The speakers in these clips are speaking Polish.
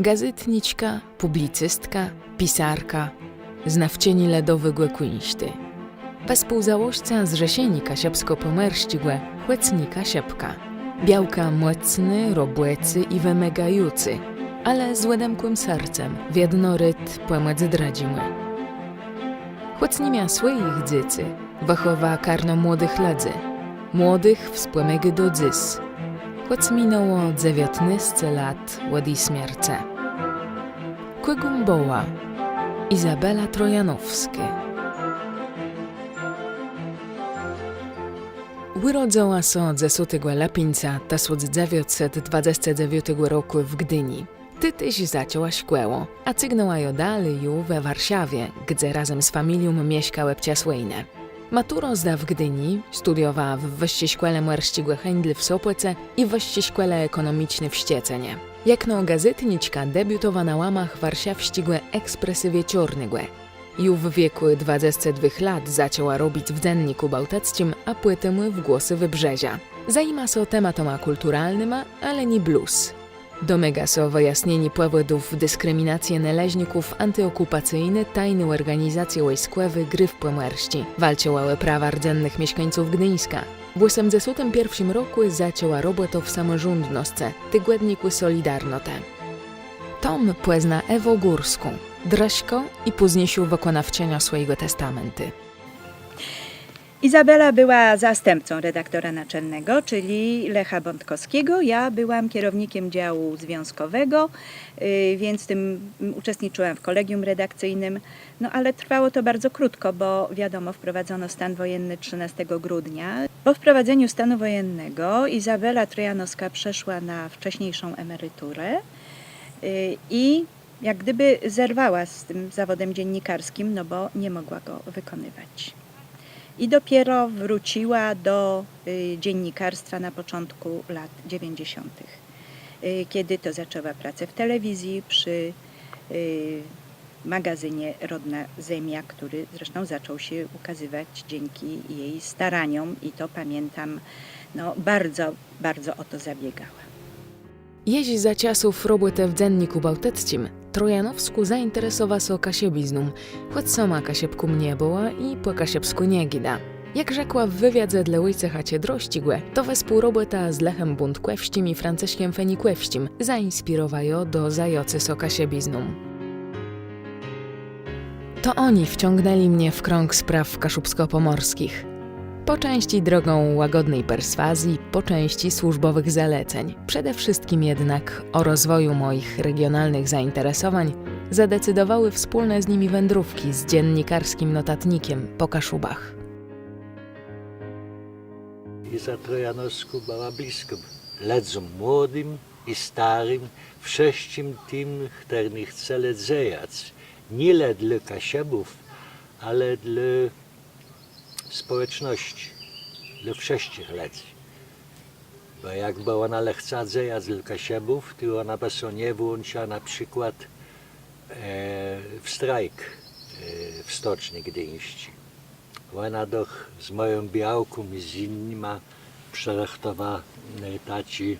Gazetniczka, publicystka, pisarka, znawczyni ledowych kuńszty. Współzałożca z Rzesieni Kasiepsko-Pomerścigłe, Chłecni Kasiepka. Białka młecny, robłecy i wymagający, ale z łedemkłym sercem, w jednoryt płemec dradziły. Chłecni mia swoich dzycy, wachowa karno młodych ladzy, młodych wspłemegi do dzys. Choć minęło 19 lat od jej śmierci. Kłygum boła Izabela Trojanowskie Urodziła się ze sutego lapinca 1929 roku w Gdyni. Ty tyś zaczęła szkołę, a cygnęła ją dalej we Warszawie, gdzie razem z familią mieszkały pciasłejne. Maturo zda w Gdyni, studiowała w Wyższej Szkole Młerścigłe w Sopłece i Wyższej Szkole Ekonomicznej w Ściecenie. Jak gazetniczka debiutowa na łamach warszawścigłe Ekspresywie Ciornygłe. Już w wieku 22 lat zaczęła robić w Dzienniku Bałtackim, a płytemy w Głosy Wybrzezia. Zajma się tematoma kulturalnyma, ale nie blues. Domega są wyjaśnienie powodów dyskryminacji naleźników antyokupacyjny tajny organizacje wojskowe gry w Pomorści. Walczyły prawa rdzennych mieszkańców Gdyńska. W 81 roku zaczęła robotę w samorządnostce, tygodniku Solidarnotę. Tom pozna Ewo Górską, Draśko i później wykonawczynią swojego testamenty. Izabela była zastępcą redaktora naczelnego, czyli Lecha Bątkowskiego. Ja byłam kierownikiem działu związkowego, y, więc tym uczestniczyłam w kolegium redakcyjnym. No ale trwało to bardzo krótko, bo wiadomo, wprowadzono stan wojenny 13 grudnia. Po wprowadzeniu stanu wojennego Izabela Trojanowska przeszła na wcześniejszą emeryturę y, i jak gdyby zerwała z tym zawodem dziennikarskim, no bo nie mogła go wykonywać. I dopiero wróciła do y, dziennikarstwa na początku lat 90., y, kiedy to zaczęła pracę w telewizji przy y, magazynie Rodna Ziemia, który zresztą zaczął się ukazywać dzięki jej staraniom i to pamiętam, no bardzo, bardzo o to zabiegała. Jeździ za czasów roboty w Dzienniku Zainteresował się kasiebizną, choć sama kasiebką nie była i po kasiebsku nie gida. Jak rzekła w wywiadzie dla ojca Chacie Drościgłe, to wespół robota z Lechem Buntkłewścim i Franciszkiem Fenikłewścim zainspirowają do zajocy so kasiebizną. To oni wciągnęli mnie w krąg spraw kaszubsko-pomorskich. Po części drogą łagodnej perswazji, po części służbowych zaleceń. Przede wszystkim jednak o rozwoju moich regionalnych zainteresowań zadecydowały wspólne z nimi wędrówki z dziennikarskim notatnikiem po Kaszubach. i za Trojanowsku była bliską. Ledzom młodym i starym, wszystkim tym, którzy chce ledzejać. Nie dla kasiebów, ale dla społeczności, dla wszystkich ledzi. Bo jakby ona lechca dzejać dla kasiebów, to ona nie włączyła na przykład e, w strajk e, w Stoczni Gdyńści. Ona doch z moją białką i z innymi przerachtowała taci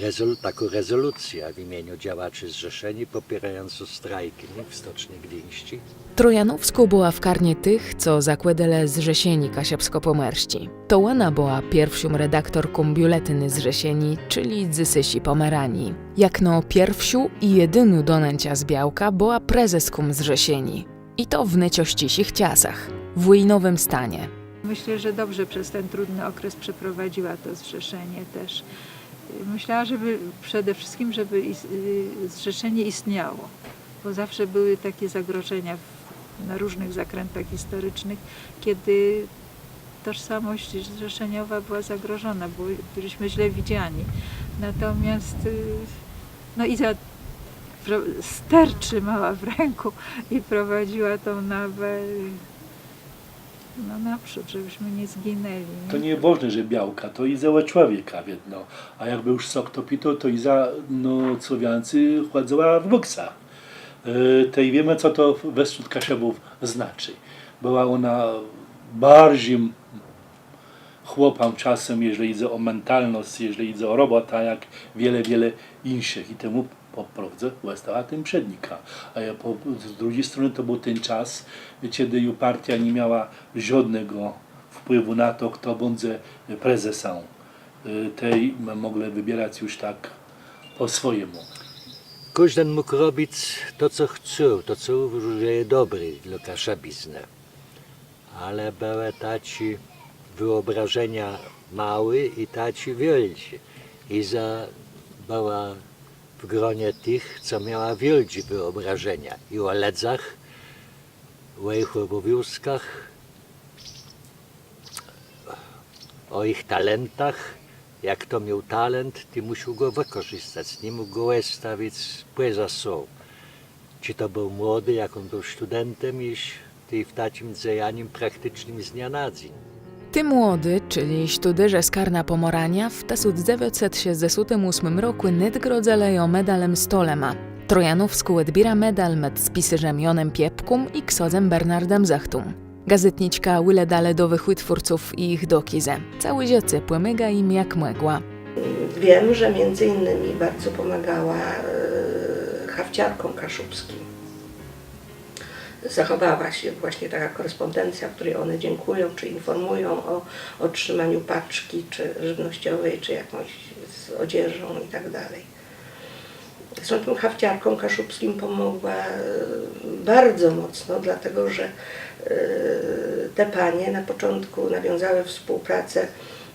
rezol, taką rezolucję w imieniu działaczy zrzeszeni popierającą strajki nie, w Stoczni Gdyńści. Trojanowsku była w karnie tych, co zakładele z Rzesieni Kasiepsko-Pomerści. To ona była pierwszą redaktorką biuletyny z Rzesieni, czyli Dzysysi Pomeranii. Jak no pierwszą i jedyną donęcia z Białka była prezeską z Rzesieni. I to w neciościsich czasach, w wojnowym stanie. Myślę, że dobrze przez ten trudny okres przeprowadziła to zrzeszenie też. Myślała, żeby przede wszystkim, żeby y, zrzeszenie istniało, bo zawsze były takie zagrożenia w, na różnych zakrętach historycznych, kiedy tożsamość zrzeszeniowa była zagrożona, bo byliśmy źle widziani. Natomiast y, no Iza pro- ster w ręku i prowadziła tą nawę no naprzód, żebyśmy nie zginęli. nie? To nie że białka, to i za człowieka jedno. A jakby już sok to pito, to i za no, Słowiancy chodziła w boksa. To i wiemy, co to wśród Kasiebów znaczy. Była ona bardziej chłopam czasem, jeżeli idzie o mentalność, jeżeli idzie o robota, jak wiele, wiele innych. I temu po prostu została tym przednika. A ja po, z drugiej strony to był ten czas, kiedy partia nie miała żadnego wpływu na to, kto będzie prezesem y, tej, mogli wybierać już tak po swojemu. Każdy mógł robić to, co chciał, to, co uważał, że jest dobry dla kaszebizny. Ale były taci wyobrażenia małe i taci wielcy. Iza była w gronie tych, co miała wielkie wyobrażenia. I o ledzach, o ich obowiązkach, o ich talentach. Jak to miał talent, ty musiał go wykorzystać, nie mógł go stawić poza sobą. Czy to był młody, jak on był studentem, iż ty w takim działaniu praktycznym z dnia na dzień. Ty młody, czyli sztuderze z Karna Pomorania, w 1968 roku nadgrodzeleją medalem Stolema. Trojanowsku odbiera medal med spisarzem Jonem Piepkum i ksozem Bernardem Zachtum. Gazetniczka łyle do wychwytwórców i ich dokize. Cały dziecię płemyga im jak mgła. Wiem, że między innymi bardzo pomagała e, hawciarkom kaszubskim. Zachowała się właśnie taka korespondencja, w której one dziękują, czy informują o otrzymaniu paczki, czy żywnościowej, czy jakąś z odzieżą i tak dalej. Zresztą tym hawciarkom kaszubskim pomogła e, bardzo mocno, dlatego że e, te panie na początku nawiązały współpracę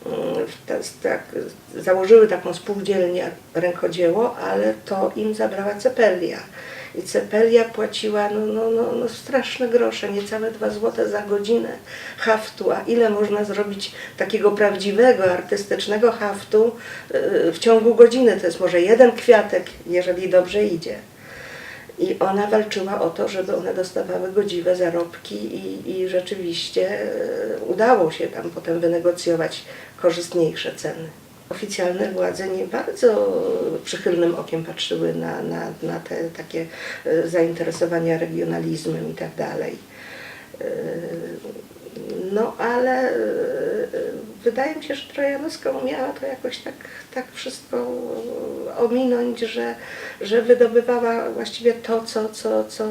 mm, tak, założyły taką spółdzielnię rękodzieło, ale to im zabrała Cepelia. Cepelia płaciła no, no, no, no straszne grosze, niecałe dwa złote za godzinę haftu. A ile można zrobić takiego prawdziwego, artystycznego haftu yy, w ciągu godziny? To jest może jeden kwiatek, jeżeli dobrze idzie. I ona walczyła o to, żeby one dostawały godziwe zarobki i, i rzeczywiście e, udało się tam potem wynegocjować korzystniejsze ceny. Oficjalne władze nie bardzo przychylnym okiem patrzyły na, na, na te takie e, zainteresowania regionalizmem i tak dalej. E, No ale e, wydaje mi się, że Trojanowska umiała to jakoś tak, tak wszystko ominąć, że, że wydobywała właściwie to, co, co, co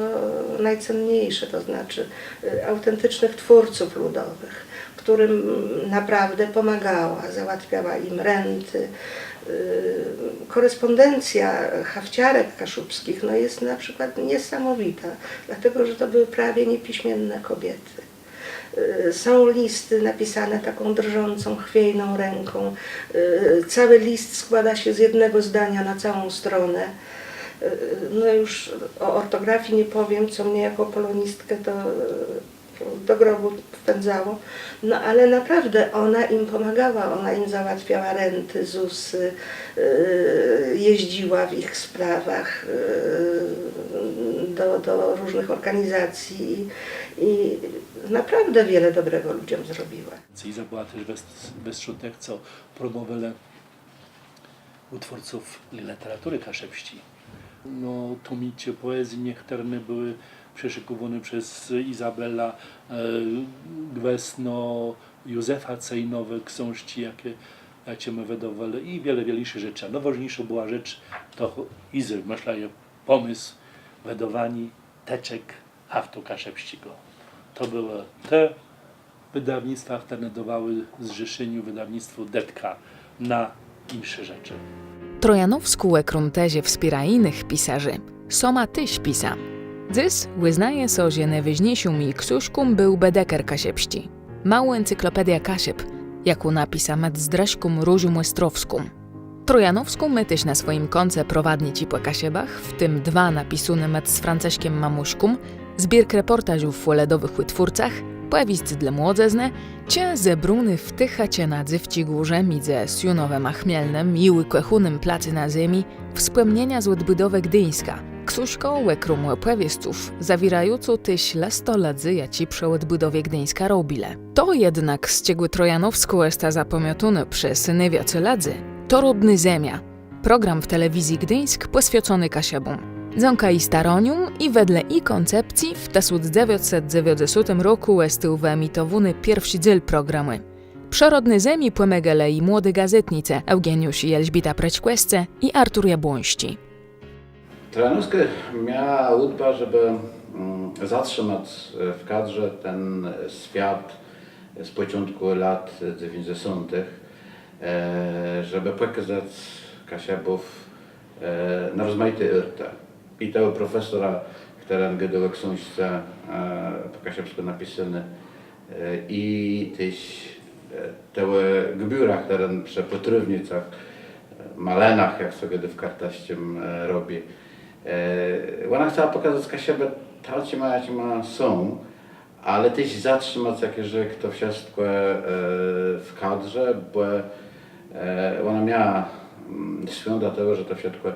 najcenniejsze, to znaczy autentycznych twórców ludowych, którym naprawdę pomagała, załatwiała im renty. Y, Korespondencja hawciarek kaszubskich no jest na przykład niesamowita, dlatego że to były prawie niepiśmienne kobiety. Y, Są listy napisane taką drżącą, chwiejną ręką. Y, Cały list składa się z jednego zdania na całą stronę. No już o ortografii nie powiem, co mnie jako polonistkę to do grobu wpędzało. No ale naprawdę ona im pomagała, ona im załatwiała renty, ZUSy, y, jeździła w ich sprawach y, do, do różnych organizacji i, i naprawdę wiele dobrego ludziom zrobiła. Iza była też bez, bezszczutna, co promowele utwórców literatury kaszepści. No, tomicie poezji niekterne były przeszykowane przez Izabela e, Gwesno, Józefa Cejnowe, książki, jakie, jakie my wydawali i wiele, wiele rzeczy. A najważniejsza była rzecz, to Izy, myślę, pomysł wydawani teczek haftu kaszepściego. To były te wydawnictwa, które dawały zrzeszeniu wydawnictwu Detka na inne rzeczy. Trojanowsku ekruntezie wspiera innych pisarzy. Soma tyś pisa. So, że najwyżniejszym i ksuszkum był Bedeker Kasiepści. Małą encyklopedia Kasiep, jaką napisa med zdraśkum Różu Młystrowskum. Trojanowską my na swoim konce prowadni ci po Kasiebach, w tym dwa napisane med z Franceśkiem Mamuśkum, zbierk reportażów o ledowych wytwórcach, pojawisk dla młodzezne, cie zebruny w tychacie na dzywci górze midze z Junowem a Chmielnem i łykechunym placy na ziemi, wspomnienia z odbudowy gdyńska, ksuśko łekrum łepewiestów, zawierającą tyś lesto ladzy jaci przy odbudowie gdyńska robile. To jednak z ciegły trojanowsku esta zapamiętane przez nywiocy ladzy, to rodny zemia, program w telewizji Gdyńsk poświęcony Kasiabom. Ząka i staronium i wedle i koncepcji w 1990 roku jest wyemitowany pierwszy dziel programy. Przerodny zemi pomagale i młode gazetnice Eugeniusz i Elżbieta Prećkwesce i Artur Jabłoński. Trojanowska miała udba, żeby mm, zatrzymać e, w kadrze ten świat z początku lat 90., e, żeby pokazać Kasiabów e, na rozmaite irte. I tego profesora, który gdywał książce e, po kasiabsku napisany, e, i też e, te gbiura, które przy potrywnicach, e, malenach, jak sobie w kartaściem e, robi. E, Ona chciała pokazać Kasiabę, tacy ma, jakie ma są, ale też zatrzymać jakieś, że to wszystko e, w kadrze, bo e, ona miała mm, święta tego, że to wszystko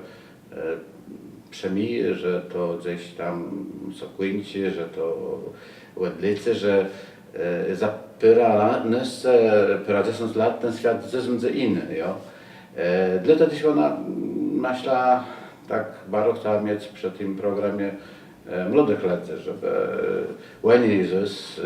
przemije, że to gdzieś tam sokłyńcie, że to łedlicy, że e, za pyra nas, pyra 10 lat ten świat zezmędzy inny, jo. Dlatego też ona mm, myślała, tak bardzo chciała mieć przy tym programie e, młodych lat, żeby oni Jezus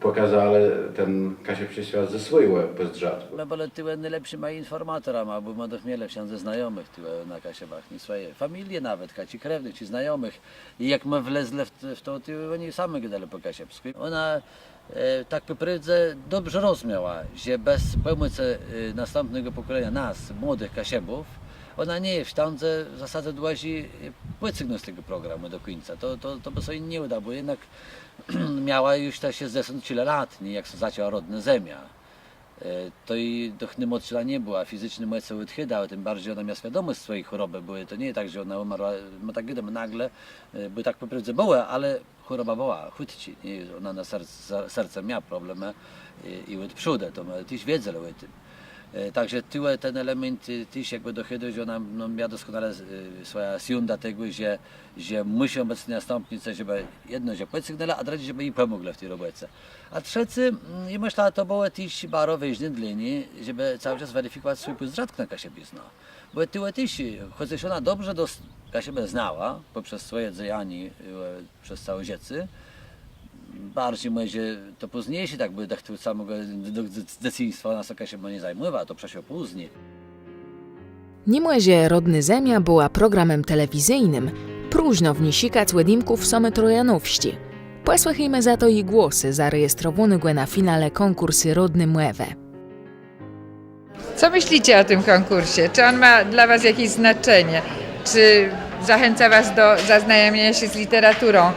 pokazali ten kasiepszy świat ze swojego pozdrzadku. No bo tyłe najlepszy ma informatora, ma, bo ma do chmiele wsiądzie znajomych tyłe na kasiebach, nie swoje familie nawet, chaci krewnych, czy znajomych. I jak my wlezli w, w to, to oni sami gadali po kasiebsku. Ona e, tak po prawdzie dobrze rozumiała, że bez pomocy e, następnego pokolenia nas, młodych kasiebów, ona nie jest w stanie w zasadzie dłazi wycygnąć z tego programu do końca. To, to, to by sobie nie uda, bo jednak miała już te 60 lat, nie jak zaczęła rodna ziemia. E, To i dochny mocna nie była, fizycznie moce odchyda, ale tym bardziej ona miała świadomość swojej choroby. Były, to nie tak, że ona umarła, ma tak gdym nagle, e, by tak po prawdzie była, ale choroba była. Nie, ona na serce, serce miała problemy i, i od przodu, to my też wiedzieli o tym. E, Także tyłe ten element y, też jakby dochodzi, że ona no, miała doskonale y, swoja siunda tego, że, że musi obecnie następnicy, żeby jedno, że posygnęła, a drugie, żeby jej pomogli w tej robocie. A trzeci, mm, i myślę, to było też bardzo ważne dla niej, żeby cały czas weryfikować swój pozdradek na Kasie Bizna. Bo tyłe też, chociaż ona dobrze dos, Kasię znała, poprzez swoje działanie y, przez całe życie, bardziej może to późniejsze, tak by tak samego dzieciństwa nas się nie zajmowała, to przecież później. Nimue, rodny zemia była programem telewizyjnym, próżno w niej sikać wedimków same trojanowści. Posłuchajmy za to i głosy zarejestrowane go na finale konkursy Rodny Młewe. Co myślicie o tym konkursie? Czy on ma dla Was jakieś znaczenie? Czy zachęca Was do zaznajomienia się z literaturą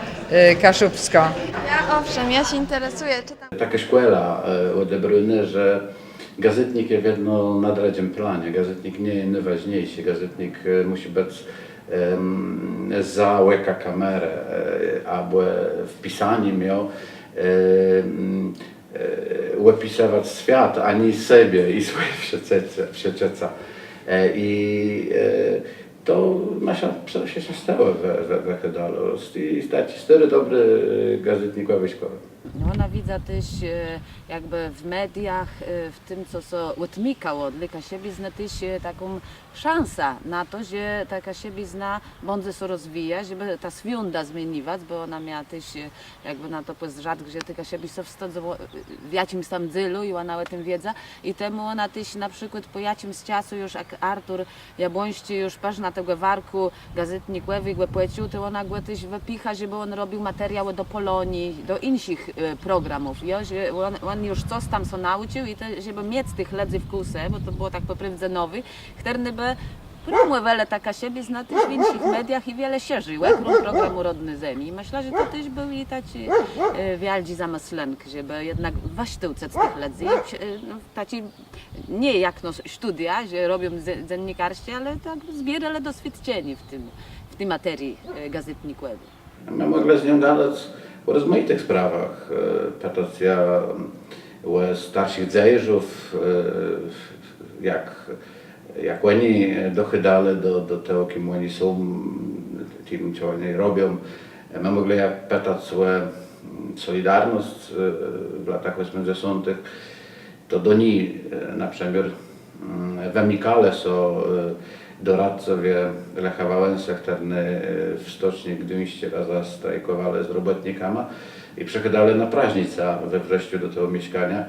kaszubską? Ja owszem, ja się interesuję, czytam. Taka szkoła e, odebrane, że gazetnik jest jedno na drugim planie. Gazetnik nie jest najważniejszy. Gazetnik e, musi być za łeka kamerę albo w pisaniu miał em, opisywać świat, a nie siebie i swoje przecieca. E, I e, to nasza się stało we, we, we Hydalu. I stać cztery dobre gazetnikowe szkoły. No, Ona widza też jakby w mediach, e, w tym co co odmikało dla siebie zna też taką szansę na to, że taka siebie zna będzie się rozwija, żeby ta swiunda zmieniwać, bo ona miała też jakby na to pozdrzad, gdzie się wstadzą w jakimś tam dzylu i ona o tym wiedza. I temu ona też na przykład po jakimś czasu już jak Artur Jabłoński już patrz na tego warku gazetnik Łewy płecił, to ona go też wypicha, żeby on robił materiały do Polonii, do innych e, programów, jo, że on, on już coś tam się nauczył i to, żeby mieć tych ledzy w kusę, bo to było tak po prawdzie nowy, chterny by Promu wiele taka siebie zna też w innych mediach i wiele się żył, jak programu Rodny Zemi. Myślę, że to też był i taci e, wialdzi zamyslenk, żeby jednak waśtyłce z tych ledzy. I, e, no, taci nie jak no studia, że robią dziennikarskie, ale tak zbierali doświadczenie w tym, w tej materii e, gazetnikowej. My mogli z nią gadać o rozmaitych sprawach. E, o starszych dziejerzów, e, jak, jak oni dochydali do, do tego, kim oni są, tym, co oni robią. My mogli pytać Solidarność e, w latach 80. To do niej na przykład w Amikale są doradcowie Lecha Wałęsy, którzy w Stoczni Gdyńście razem strajkowali z robotnikami. i przychodili na praźnica we wrześniu do tego mieszkania.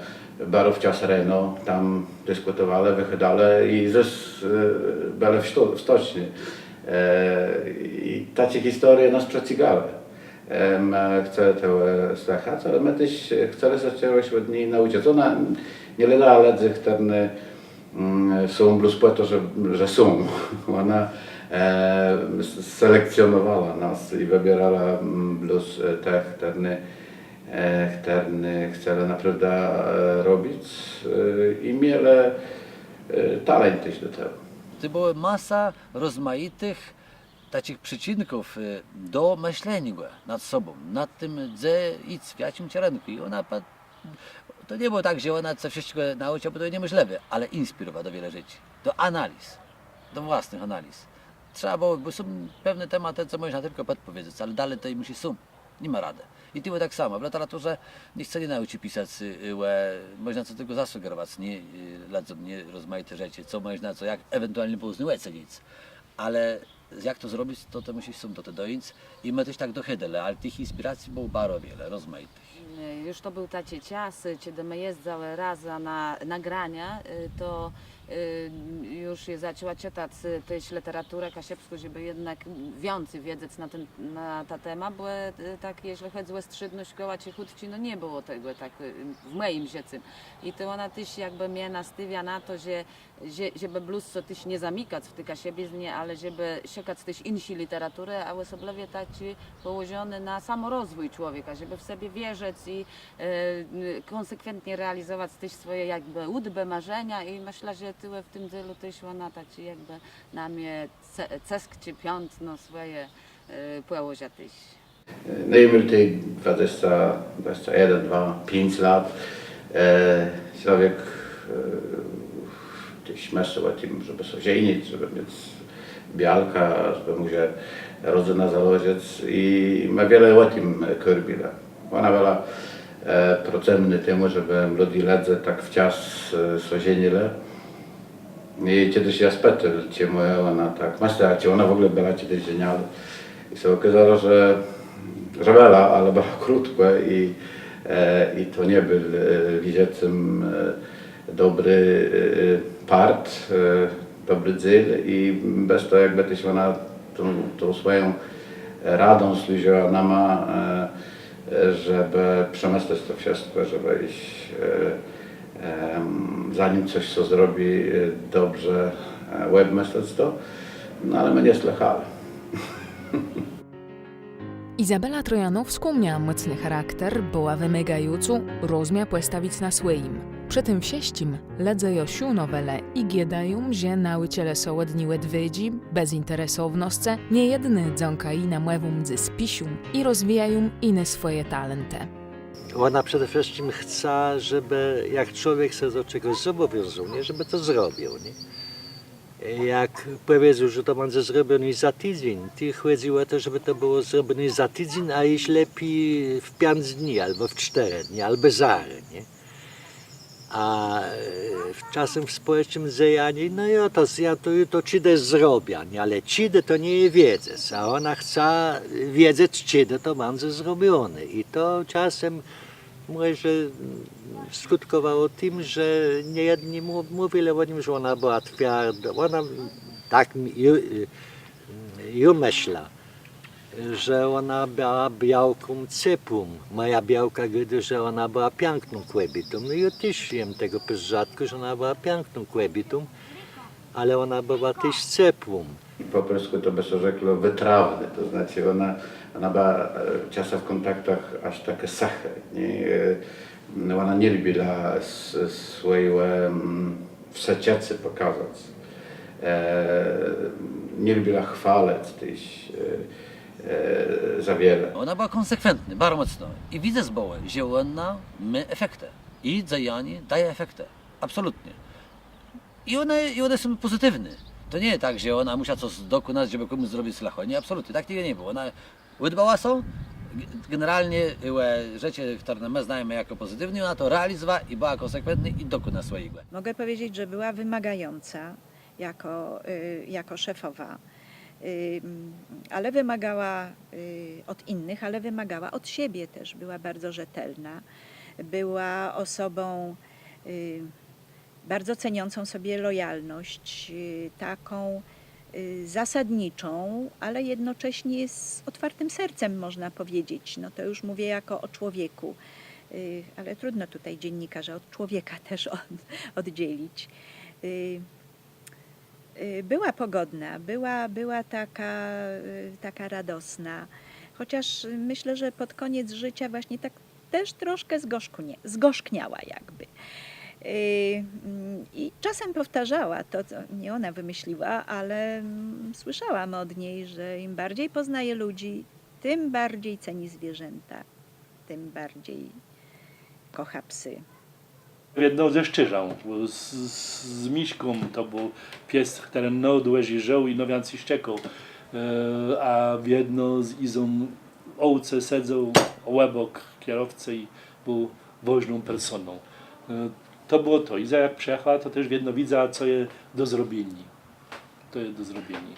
Bardzo czas rano tam dyskutowali, wychydali i zes byli w, sto, w stoczni. E, I takie historie nas przecigały. E, chcemy to słuchać, ale my też chcemy czegoś od niej nauczyć. Ona nie ledzy, które mm, są blues po to, że, że są. Ona e, selekcjonowała nas i wybierała mm, blues e, te, które e, które chcemy naprawdę e, robić e, i mieli e, talent do tego. To była masa rozmaitych takich przycinków do myślenia nad sobą, nad tym, gdzie idź w jakim kierunku. I ona, to nie było tak, że ona co wszystko nauczyła, bo to nie myślewy, ale inspirowała do wiele rzeczy, do analiz, do własnych analiz. Trzeba było, bo są pewne tematy, co można tylko podpowiedzieć, ale dalej to musi są. Nie ma rady. I to było tak samo. W literaturze nie chce nie nauczy pisać, y, łe, można co tylko zasugerować, nie, y, ladzą nie rozmaite rzeczy, co można, co jak ewentualnie poznać ocenić. Ale jak to zrobić, to to musi są do tego dojść i my też tak dochydele, ale tych inspiracji było bardzo wiele, rozmaitych. Y, Już to był taki czas, kiedy my jeździli raz na nagrania, y, to y, już je zaczęła czytać też literaturę kasiepską, żeby jednak więcej wiedzieć na ten na ta temat, bo tak jeśli chodzi o strzydność koła czy chudci, no nie było tego tak w moim życiu. I to ona też jakby mnie nastawia na to, że żeby blues co też nie zamykać w tej kasiebiznie, ale żeby szukać też innej literatury, a osobliwie taki położony na samorozwój człowieka, żeby w sobie wierzyć i e, konsekwentnie realizować też swoje jakby łudby, marzenia i myślę, że tyle w tym stylu też ona tak jakby na mnie ce- cesk czy piątno swoje e, położa też. No i mieli tej 20, 21, 2, 5 lat. E, człowiek e, myślał o żeby się żenić, żeby mieć bialka, żeby mu się rodzina założyć i my wiele o tym. Ona była e, procemny temu, żeby młodzi ludzie tak wczas e, się żenili. I kiedyś ja spytał, ona tak myślała, czy ona w ogóle była kiedyś żeniala. I się okazało, że, że ale była krótko i, e, i to nie był e, widziecym e, dobry e, part, e, dobry cel i bez tego jakby też ona tą, tą swoją radą służyła nam, e, żeby przemyśleć to wszystko, żeby iść, e, zanim coś co zrobi dobrze, myśleć to, no ale my nie słuchali. Izabela Trojanowską miała mocny charakter, była wymagającą, rozumia postawić na swoim. Przy tym wsieścim ledzę Josiu nowele i giedają, że nauczyciele są od niej łedwydzi, bezinteresownosce, niejedny dzonka i na młewą z spisiu i rozwijają inne swoje talenty. Ona przede wszystkim chce, żeby jak człowiek się do czegoś zobowiązuje, żeby to zrobił. Nie? Jak powiedzą, że to będzie zrobione za tydzień, ty chodziło o to, żeby to było zrobione za tydzień, a jeśli lepiej w 5 dni, albo w 4 dni, albo zary, nie? A e, czasem w społecznym zajanie, no ja to, ja to, to cidę zrobię, nie? ale cidę to nie je wiedzieć, a ona chce wiedzieć, cidę to będzie zrobione. I to czasem może skutkowało tym, że niejedni mu- mówili o nim, że ona była twarda. Ona tak mi- ju, ju myśla, że ona była białką cypą. Moja białka gdy, że ona była piękną kobietą. No też wiem tego rzadko, że ona była piękną kobietą, ale ona była też cypą. I po polsku to by się wytrawne, to znaczy ona, ona była e, czasem w kontaktach aż takie sachy. Nie? E, Ona nie lubiła swoje mm, wseciacy pokazać. E, nie lubiła e, e, za wiele. Ona była konsekwentna, bardzo mocno. I widzę z boły, że ona ma efekty. I działanie daje efekty. Absolutnie. I one, I one są pozytywne. To nie jest tak, że ona musiała coś dokonać, żeby komuś zrobić zło. Nie, absolutnie. Tak tego nie było. Ona udbała są, generalnie e, rzeczy, które my znajemy jako pozytywne, ona to realizowała i była konsekwentna i dokona swojego. Mogę powiedzieć, że była wymagająca jako, y, jako szefowa. Ale wymagała y, od innych, ale wymagała od siebie też. Była bardzo rzetelna, była osobą y, bardzo ceniącą sobie lojalność, y, taką zasadniczą, ale jednocześnie z otwartym sercem, można powiedzieć. No to już mówię jako o człowieku, ale trudno tutaj dziennikarza od człowieka też od, oddzielić. Y, Była pogodna, była, była taka, y, taka radosna, chociaż myślę, że pod koniec życia właśnie tak też troszkę zgorzknie, zgorzkniała jakby. Y, mm, I czasem powtarzała to, co nie ona wymyśliła, ale mm, słyszałam od niej, że im bardziej poznaje ludzi, tym bardziej ceni zwierzęta, tym bardziej kocha psy. Jedną ze Szczyżą, bo z, z, Miśką to był pies, który no dłużej żył i no więcej szczekał. E, a w jedno z Izą owce sedzą łebok kierowcy i był woźną personą. E, to było to. Iza jak przyjechała, to też jedno widza, co jest do zrobienia. To jest do zrobienia.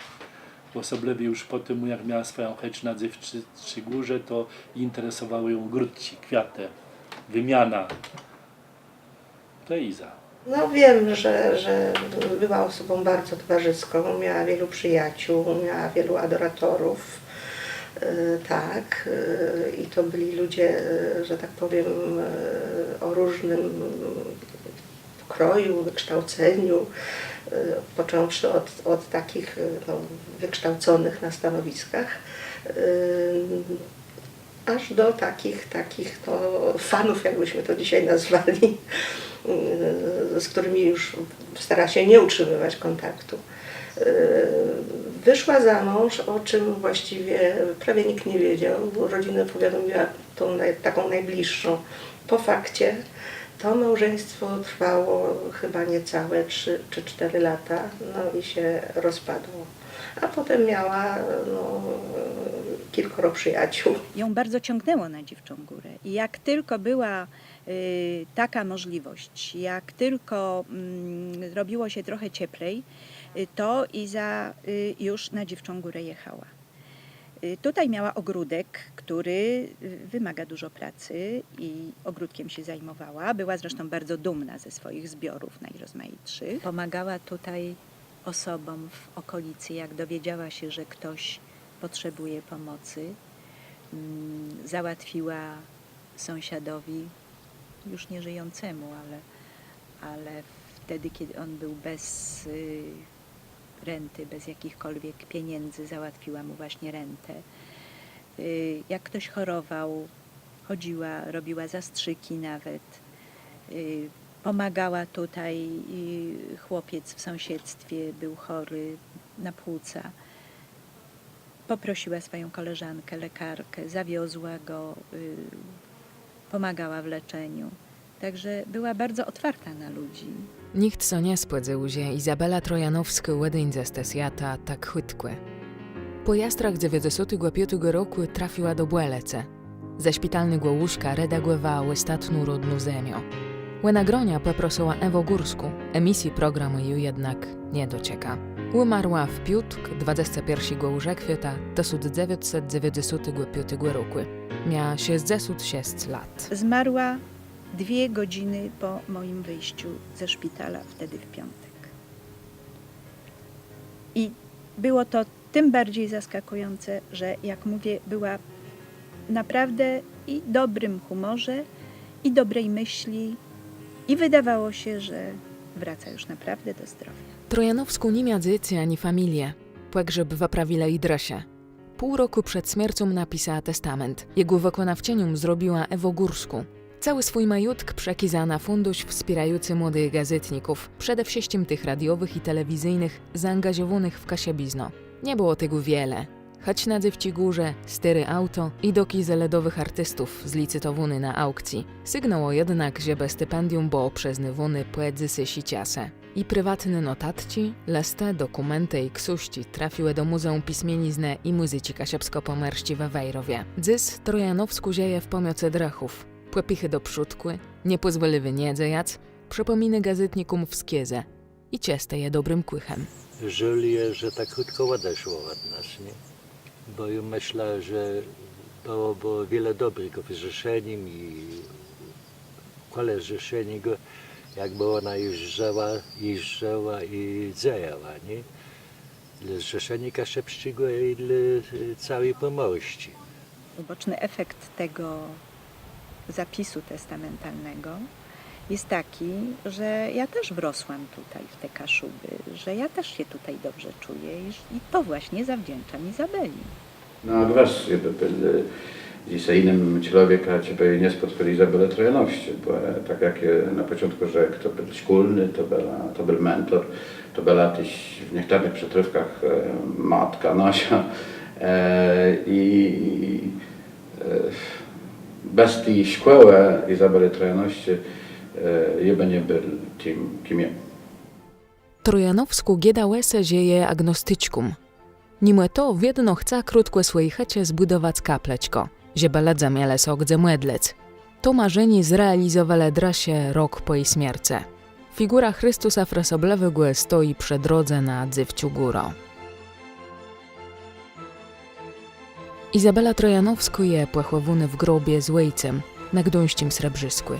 Osobliwie już po tym, jak miała swoją chęć na dziewczy czy górze, to interesowały ją grudci, kwiaty, wymiana. To Iza. No wiem, że, że była osobą bardzo towarzyską, miała wielu przyjaciół, miała wielu adoratorów. y, Tak, y, i to byli ludzie, y, że tak powiem, o różnym kroju, wykształceniu, począwszy od, od takich no, wykształconych na stanowiskach, aż do takich, takich no, fanów, jakbyśmy to dzisiaj nazwali, z którymi już stara się nie utrzymywać kontaktu. Y, Wyszła za mąż, o czym właściwie prawie nikt nie wiedział, bo rodzinę powiadomiła tą naj, taką najbliższą. Po fakcie to małżeństwo trwało chyba niecałe 3 czy 4 lata, no i się rozpadło. A potem miała no, kilkoro przyjaciół. ją bardzo ciągnęło na Dziewczą Górę. I jak tylko była y, taka możliwość, jak tylko mm, robiło się trochę cieplej, y, to Iza y, już na Dziewczą Górę jechała. Y, Tutaj miała ogródek, który y, wymaga dużo pracy i ogródkiem się zajmowała. Była zresztą bardzo dumna ze swoich zbiorów najrozmaitszych. Pomagała tutaj osobom w okolicy, jak dowiedziała się, że ktoś potrzebuje pomocy, mm, załatwiła sąsiadowi, już nie żyjącemu, ale, ale wtedy, kiedy on był bez y, renty, bez jakichkolwiek pieniędzy, załatwiła mu właśnie rentę. Y, jak ktoś chorował, chodziła, robiła zastrzyki nawet. Y, pomagała tutaj, chłopiec w sąsiedztwie był chory na płuca poprosiła swoją koleżankę, lekarkę, zawiozła go, pomagała w leczeniu. Także była bardzo otwarta na ludzi. Nikt co nie spłedzył, Izabela Trojanowska łedynce stesjata tak chwytkłe. Po jastrach 95 roku trafiła do Błelece. Ze szpitalnego łóżka redagowała ostatnią rodną ziemię. Łenagronia poprosiła Ewo Górsku, emisji programu ju jednak nie docieka. Umarła w Piutk 21 kwieta 1995 roku. Miała 66 lat. Zmarła dwie godziny po moim wyjściu ze szpitala, wtedy w piątek. I było to tym bardziej zaskakujące, że jak mówię, była naprawdę i dobrym humorze, i dobrej myśli, i wydawało się, że wraca już naprawdę do zdrowia. Trojanowską nie miała dzieci ani familię. Pogrzeb wyprawila i dresie. Pół roku przed śmiercią napisała testament. Jego wykonawczynią zrobiła Ewo Górsku. Cały swój majątek przekazała na fundusz wspierający młodych gazetników, przede wszystkim tych radiowych i telewizyjnych, zaangażowanych w kasiebizno. Nie było tego wiele. Choć na dziewci górze, stery auto i doki zeledowych artystów zlicytowany na aukcji. Sygnał jednak, że bez stypendium było przyznywany poedycy siciase. I prywatne notatci, liste, dokumenty i ksuści trafiły do Muzeum Pismienizny i Muzyki Kasiepsko-Pomerści we Wejrowie. Dziś Trojanowsku zieje w pomocy drachów. Płepichy do przódkły, nie pozwoliły nie dziejac, przypominy gazetnikom w skieze. i cieste je dobrym kłychem. Żałuję, że tak krótko odeszło od nas, nie? Bo myślę, że było, wiele dobrego w i kole zrzeszenie go, jakby ona jeżdżała, jeżdżała i dzejała, nie? Dla kaszepszczego i dla e, całej pomości. Uboczny efekt tego zapisu testamentalnego jest taki, że ja też wrosłam tutaj w te Kaszuby, że ja też się tutaj dobrze czuję i, to właśnie zawdzięczam Izabeli. No, jakby był dzisiaj innym człowieka, ciebie nie spotkali Izabelę Trojanowści, bo e, tak jak e, na początku rzekł, to był szkolny, to, to był mentor, to była też w niektórych przytrywkach e, matka nasza e, i e, bez tej szkoły Izabeli By nie kim jest. Trojanowsku gieda łese zieje agnostyczkum. Nimue to wiedno chce krótko swojej checie zbudować kapleczko, ziebeledze miele sok młedlec. To marzenie zrealizowale drasie rok po jej śmierce. Figura Chrystusa fresoblewego stoi przy drodze na dzywciu góro. Izabela Trojanowsko je płechowuny w grobie z łejcem, na gdońściem srebrzyskły.